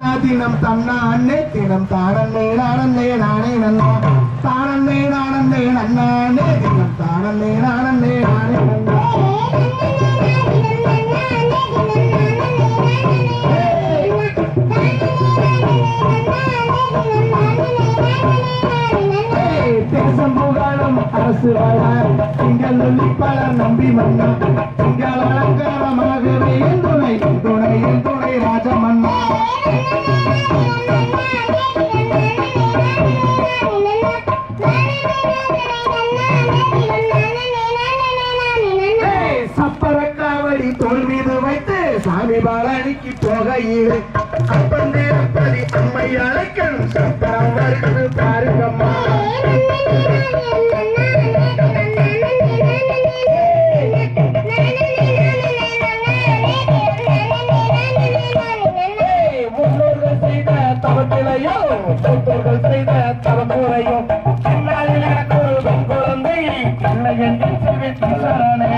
தினம் தன்னா அண்ணே தினம் தானந்தே நானந்தே நானே நன்னா. தானந்தே நானந்தே நன்னானே. தினம் தானந்தே நானந்தே நானே நன்னா. தேசம் புகழும் அரசு வாழ திங்கள் பல நம்பி மன்னா திங்கள் அலங்காரமாகவே சப்பரக்காவடி தோல் மீது வைத்து சாமி பாலனிக்கு போகையில். அப்பன் தேவப்பதி அம்மை அழைக்கணும் சப்பரம் வருது பாருங்கம்மா. ஏய், தவத்திலையோ மூத்தோர்கள் செய்த தலைமுறையோ பின்னாளில் எனக்கு ஒரு பெண் குழந்தை இல்லை என்று சிவித்து சரணே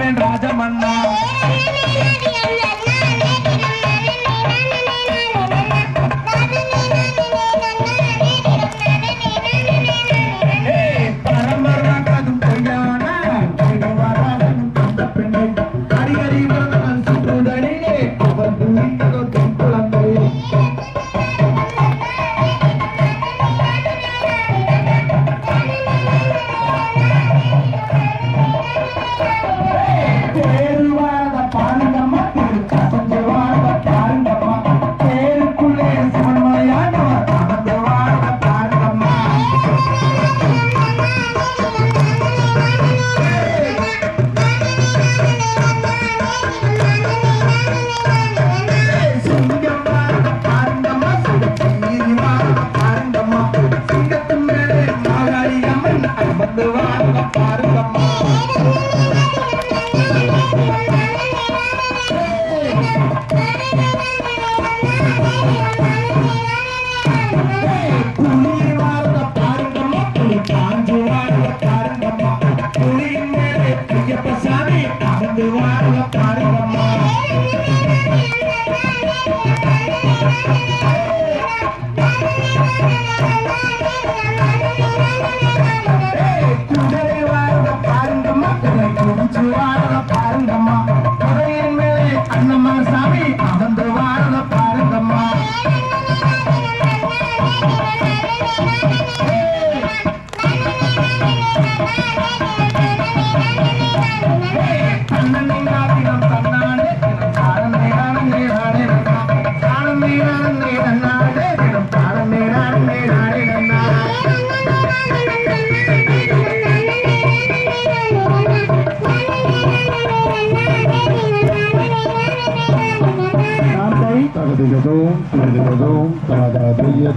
என்கின் ராஜமன்னா. சாமி அமர்ந்து Para Tecotón, para Tecotón, para Caratella,